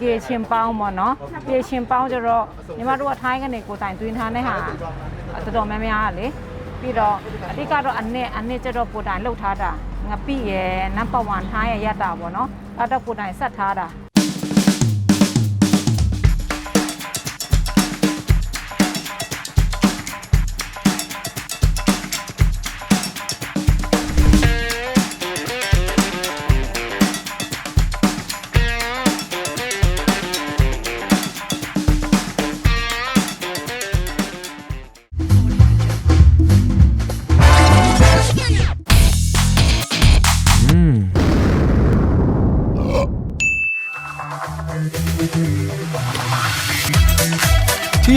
BKK ချင်းပေါင်းပေါ့နော်ပြေချင်းပေါင်းကြတော့ညီမတို့ကထိုင်းကနေကိုယ်တိုင်တွင်းထားတဲ့ဟာတော်တော်များများကလေပြီးတော့အဓိကတော့အနှစ်အနှစ်ကျတော့ကိုယ်တိုင်လှုပ်ထားတာငပိရယ်နံပါတ်1ထိုင်းရရတာပေါ့နော်အဲ့တော့ကိုယ်တိုင်ဆက်ထားတာ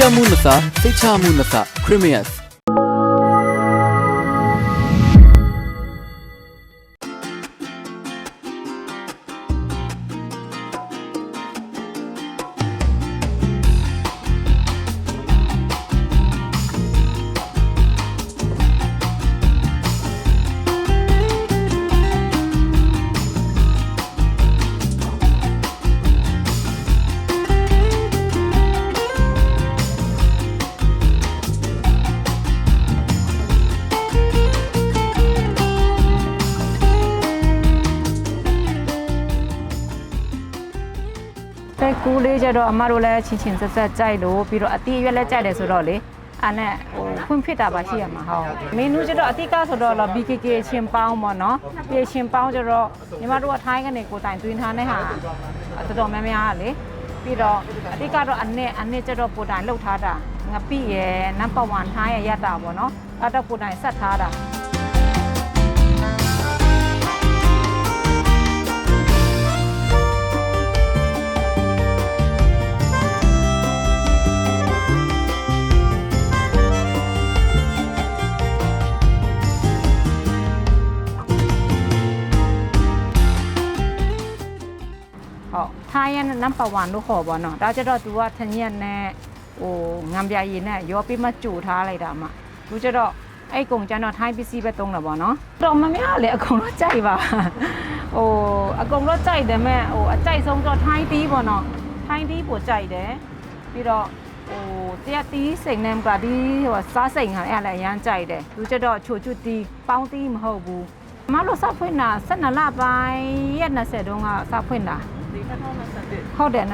ထီယမှုနစာစိတ်ချမှုနစာခ လေးကြတော့အမတို့လည်းချင်းချင်းဆက်ဆက်ကြိုက်လို့ပြီးတော့အတီးရွက်လည်းကြိုက်တယ်ဆိုတော့လေအဲ့နဲ့ဟိုဖွင့်ဖြစ်တာပါရှိရမှာဟုတ်မင်းနူးကြတော့အတိကဆိုတော့လော BKK ချင်းပေါင်းပေါ့နော်ပြေချင်းပေါင်းကြတော့ညီမတို့ကထိုင်းကနေကိုယ်တိုင်တွင်းထားတဲ့ဟာတော်တော်များများကလေပြီးတော့အတိကတော့အနှစ်အနှစ်ကျတော့ကိုယ်တိုင်လှုပ်ထားတာငပိရယ်နံပါတ်1ထိုင်းရရတာပေါ့နော်အဲ့တော့ကိုယ်တိုင်ဆက်ထားတာ ဟုတ်ထားရနံပါတ်1လို့ခေါ်ပါတော့ဒါကြတော့ तू ကထညက်နဲ့ဟိုငံပြရည်နဲ့ရောပြီးမှကြိုထားလိုက်တာမှသူကြတော့အဲ့ကုံကျန်တော့ထိုင်းပစ္စည်းပဲသုံးတာပေါ့နော်တော်မများလေအကုန်တော့ကြိုက်ပါဟိုအကုန်တော့ကြိုက်တယ်မဲ့ဟိုအကြိုက်ဆုံးတော့ထိုင်းတီးပေါ့နော်ထိုင်းတီးပိုကြိုက်တယ်ပြီးတော့ဟိုတရားတီးစိန်နဲ့ကတီးဟိုစားစိန်ဟာအဲ့လည်းအရမ်းကြိုက်တယ်သူကြတော့ချိုချွတ်တီးပေါင်းတီးမဟုတ်ဘူးမလို့စဖွင့်တာ12လပိုင်းရက်20တုန်းကစဖွင့်တာ ဟုတ်တယ်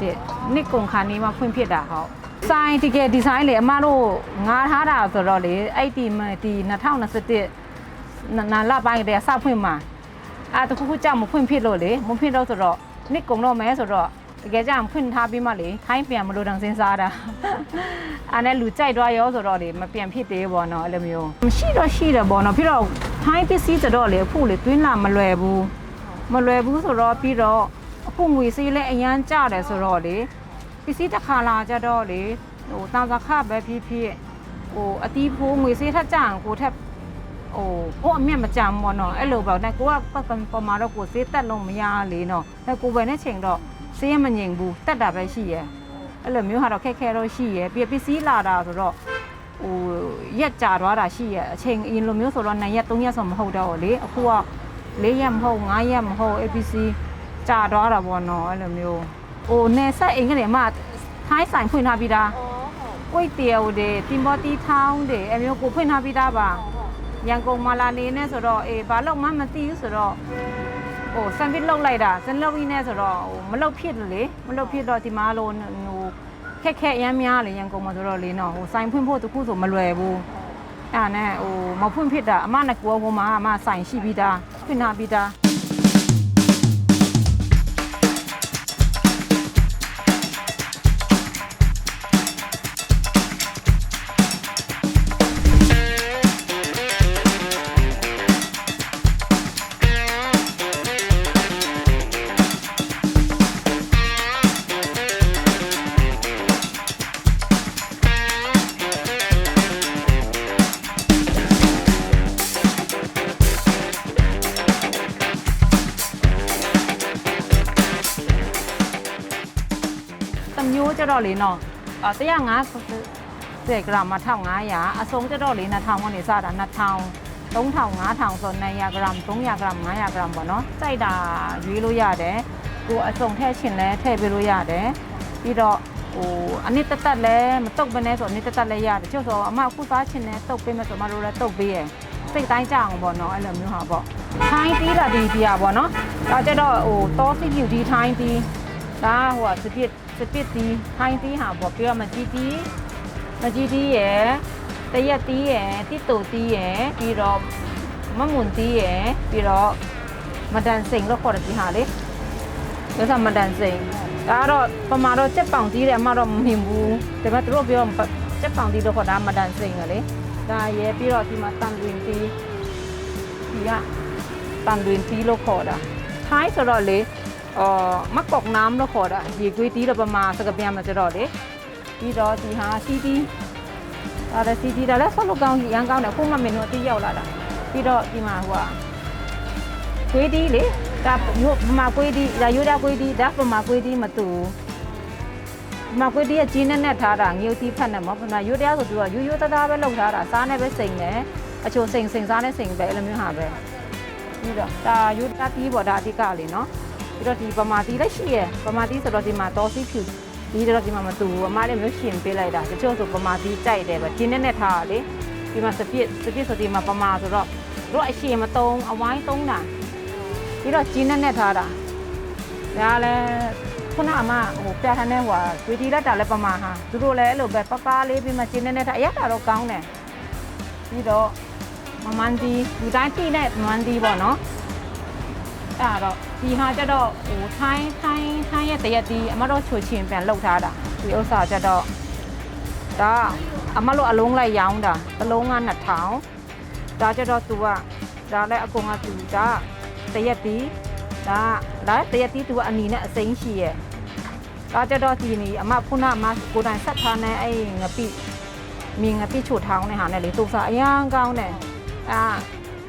2021နှစ်ကုန်ခါနေမှာဖွင့်ဖြစ်တာဟုတ်ဆိုင်တကယ်ဒီဇိုင်းလေအမတို့ငားထားတာဆိုတော့လေအဲ့ဒီမဒီ2021နာလပိုင်းတည်းစဖွင့်မှာအာတခုခုကြောက်မဖွင့်ဖြစ်လို့လေမဖွင့်တော့ဆိုတော့နှစ်ကုန်တော့မဲဆိုတော့တကယ်ကြောက်ဖွင့်ထားပြီးမှလေခိုင်းပြန်မလို့တောင်စဉ်းစားတာအားနဲ့လူကြိုက်သွားရောဆိုတော့လေမပြန်ဖြစ်သေးဘောနော်အဲ့လိုမျိုးမရှိတော့ရှိတယ်ဘောနော်ပြီးတော့ခိုင်းပစ္စည်းကြတော့လေအခုလေတွင်းလာမလွယ်ဘူးမလွယ်ဘူးဆိုတော့ပြီးတော့ အခုငွေစေးလဲအရန်ကြတယ်ဆိုတော့လေပစ္စည်းတစ်ခါလာကြတော့လေဟိုတန်စခပဲဖြစ်ဖြစ်ဟိုအတီးဖိုးငွေစေးထက်ကြအောင်ကိုထက်ဟိုကိုအမြတ်မကြမ်းဘောနော်အဲ့လိုပေါ့နဲ့ကိုကပတ်ပေါ်မှာတော့ကိုစေးတက်လို့မရလေနော်အဲ့ကိုပဲနဲ့ချိန်တော့စေးရမငြိမ်ဘူးတက်တာပဲရှိရဲ့အဲ့လိုမျိုးဟာတော့ခက်ခဲတော့ရှိရဲ့ပြီးပစ္စည်းလာတာဆိုတော့ဟိုရက်ကြာသွားတာရှိရဲ့အချိန်အရင်လိုမျိုးဆိုတော့2ရက်3ရက်ဆိုမဟုတ်တော့လေအခုက4ရက်မဟုတ်5ရက်မဟုတ် APC ကြာသွားတာပေါ့နော်အဲ့လိုမျိုးဟိုနေဆက်အိမ်ကနေမှထိုင်းဆိုင်ဖွင့်ထားပြီးသားကွိတ်တီယိုတွေတင်မောတီထောင်းတွေအဲ့မျိုးကိုဖွင့်ထားပြီးသားပါရန်ကုန်မာလာနေနဲ့ဆိုတော့အေးဘာလို့မှမသိဘူးဆိုတော့ဟိုစံပစ်လောက်လိုက်တာစံလောက်ကြီးနဲ့ဆိုတော့ဟိုမလောက်ဖြစ်တယ်လေမလောက်ဖြစ်တော့ဒီမာလိုဟိုခက်ခက်အရမ်းများလေရန်ကုန်မှာဆိုတော့လေနော်ဟိုဆိုင်ဖွင့်ဖို့တခုဆိုမလွယ်ဘူးအဲ့ဒါနဲ့ဟိုမဖွင့်ဖြစ်တာအမနဲ့ကိုဟိုမှာအမဆိုင်ရှိပြီးသားဖွင့်ထားပြီးသား ကြတော့လေနော်အာ150 gram မှာ1500အဆုံးကြတော့လေ2000ကနေစတာ2000 3000 5000ဆို200 gram 300 gram 500 gram ပေါ့နော်စိုက်တာရွေးလို့ရတယ်ကိုအစုံထည့်ချင်လဲထည့်ပေးလို့ရတယ်ပြီးတော့ဟိုအနစ်တက်တက်လဲမတုတ်ဘဲနဲ့ဆိုအနစ်တက်တက်လဲရတယ်ကျုပ်ဆိုအမအခုစားချင်လဲတုတ်ပေးမယ်ဆိုအမတို့လည်းတုတ်ပေးရယ်စိတ်တိုင်းကြအောင်ပေါ့နော်အဲ့လိုမျိုးဟာပေါ့ထိုင်းပြီးတာဒီပြာပေါ့နော်ဒါကြတော့ဟိုတောစီပြူဒီထိုင်းပြီးဒါဟိုစပစ် စပစ်ဒီထိုင်းပြီးဟာပေါ့ပြီးတော့မကြည့်တီးမကြည့်တီးရယ်တရက်တီးရယ်တိတူတီးရယ်ပြီးတော့မမွန်တီးရယ်ပြီးတော့မဒန်စိန်လို့ခေါ်တယ်ဒီဟာလေဒါဆိုမတန်စိန်ဒါကတော့ပမာတော့စက်ပောင်ကြီးတယ်အမတော့မမြင်ဘူးဒါပေမဲ့သူတို့ပြောစက်ပောင်ကြီးတော့ခေါ်တာမတန်စိန်ကလေဒါရဲပြီးတော့ဒီမှာတန်တွင်တီးဒီကတန်တွင်တီးလို့ခေါ်တာထိုင်းဆိုတော့လေ အော်မကောက်น้ำလို့ခေါ်တာရေကွေးတီးတော့ပမာစကပြန်မှာကျတော့လေပြီးတော့ဒီဟာစီတီဒါလည်းစီတီဒါလည်းဆောက်လို့ကောင်းရန်ကောင်းတယ်ခုမှမင်းတို့အတိရောက်လာတာပြီးတော့ဒီမှာဟိုကကွေးတီးလေဒါမျိုးပမာကွေးတီးဒါရိုးတာကွေးတီးဒါပမာကွေးတီးမတူပမာကွေးတီးကကြီးနဲ့နဲ့ထားတာငြိုပ်တီးဖက်နဲ့မဟုတ်ပမာရိုးတရားဆိုသူကရိုးရိုးသားသားပဲလုပ်ထားတာစားနဲ့ပဲစိန်တယ်အချိုစိန်စိန်စားနဲ့စိန်ပဲအဲ့လိုမျိုးဟာပဲပြီးတော့ဒါရိုးတာတီးပေါ့ဒါအဓိကလေနော် ပြီးတော့ဒီပမာတီးလည်းရှိရယ်ပမာတီးဆိုတော့ဒီမှာတော်စီဖြူဒီတော့ဒီမှာမတူဘူးအမားလည်းမျိုးရှင်ပေးလိုက်တာတချို့ဆိုပမာတီးကြိုက်တယ်ပဲကြီးနဲ့နဲ့ထားတာလေဒီမှာစပစ်စပစ်ဆိုဒီမှာပမာဆိုတော့တို့အရှင်မတုံးအဝိုင်းတုံးတာပြီးတော့ကြီးနဲ့နဲ့ထားတာဒါလည်းခုနအမဟိုပြထားတဲ့ဟိုကွေတီလက်တာလည်းပမာဟာသူတို့လည်းအဲ့လိုပဲပပလေးပြီးမှကြီးနဲ့နဲ့ထားအရက်တာတော့ကောင်းတယ်ပြီးတော့မမန်ဒီဒီတိုင်းတိနဲ့မမန်ဒီပေါ့နော် အဲ့ဒါတော့ဒီဟာကျတော့ဟိုထိုင်းထိုင်းထိုင်းရဲ့တရက်တီအမတို့ချိုချင်ပြန်လှုပ်ထားတာဒီဥစ္စာကျတော့ဒါအမတို့အလုံးလိုက်ရောင်းတာတစ်လုံးက2000ဒါကျတော့သူကဒါလည်းအကုန်ကသူဒါတရက်တီဒါဒါတရက်တီသူကအနီနဲ့အစိမ်းရှိရဲ့ဒါကျတော့ဒီနီအမဖုနာအမကိုယ်တိုင်ဆက်ထားနေအဲ့ငပိမြင်ငပိချိုထောင်းနေဟာနဲ့လေသူစားအရန်ကောင်းတယ်အာ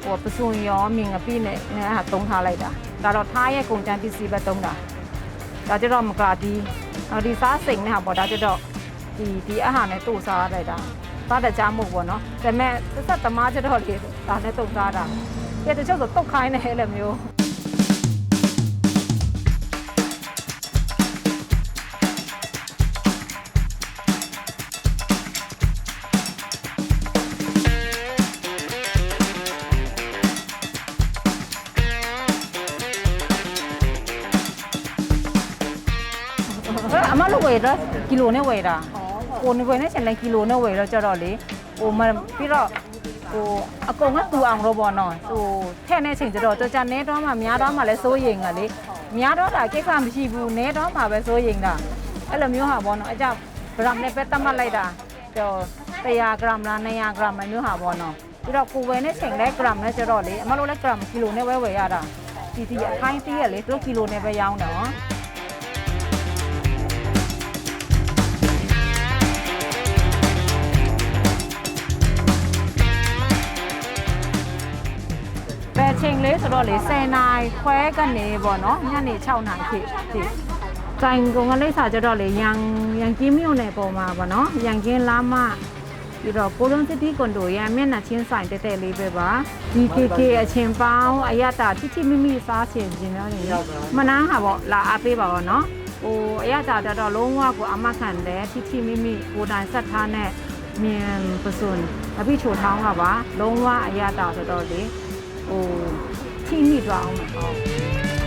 ဟိုပစွန်ရောမြင်ငပိနဲ့နဲ့ဟာသုံးထားလိုက်တာဒါတော့ထားရဲ့ကုန်ကျန်းပစ္စည်းပဲသုံးတာဒါကျတော့မကဒီအော်ဒီစားစိန်နဲ့ဟာပေါ့ဒါကျတော့ဒီဒီအဟာနဲ့တို့စားလိုက်တာစားတဲ့ကြားမှုပေါ့နော်ဒါပေမဲ့သက်သက်သမားကျတော့လေဒါနဲ့တုတ်စားတာကဲတချို့ဆိုတုတ်ခိုင်းနေအဲ့လိုမျိုးအမ တော့ကီလိုနဲ့ဝယ်တာကိုနေဝယ်နေချင်လိုက်ကီလိုနဲ့ဝယ်တော့ကြတော့လေဟိုမပြီးတော့ဟိုအကုန်ကတူအောင်တော့ပေါ့နော်ဟိုထဲ့နေချိန်ကျတော့တော်ကြနေတော့မှများတော့မှလည်းစိုးရိမ်ကလေများတော့တာကိစ္စမရှိဘူးနေတော့မှပဲစိုးရိမ်တာအဲ့လိုမျိုးဟာပေါ့နော်အကြဂရမ်နဲ့ပဲတတ်မှတ်လိုက်တာတော့100 gram လား200 gram မျိုးဟာပေါ့နော်ပြီးတော့ကိုဝယ်နေချိန်လဲ gram နဲ့ကျတော့လေအမလို့လဲ gram ကီလိုနဲ့ဝယ်ဝယ်ရတာဒီဒီအခိုင်းတီးရလေသူတို့ကီလိုနဲ့ပဲရောင်းတာနော် ပဲချိန်လေးဆိုတော့လေ10နာရီခွဲကနေပေါ့နော်ညနေ6နာရီခေဒီတိုင်ကုံကလေးစာကြတော့လေရန်ရန်ကင်းမြို့နယ်ပေါ်မှာပေါ့နော်ရန်ကင်းလာမပြီးတော့ကိုလွန်စစ်တီကွန်ဒိုရန်မျက်နှာချင်းဆိုင်တက်တက်လေးပဲပါ DKK အချင်းပေါင်းအရတာတိတိမိမိစားချင်ခြင်းတော့နေမနာဟာပေါ့လာအားပေးပါတော့နော်ဟိုအရတာတက်တော့လုံးဝကိုအမခံတယ်တိတိမိမိကိုယ်တိုင်ဆက်ထားနဲ့မြန်ပစွန်အပိချိုထောင်းကပါလုံးဝအရတာဆိုတော့လေ ဟိုထိမိသွားအောင်မဟုတ်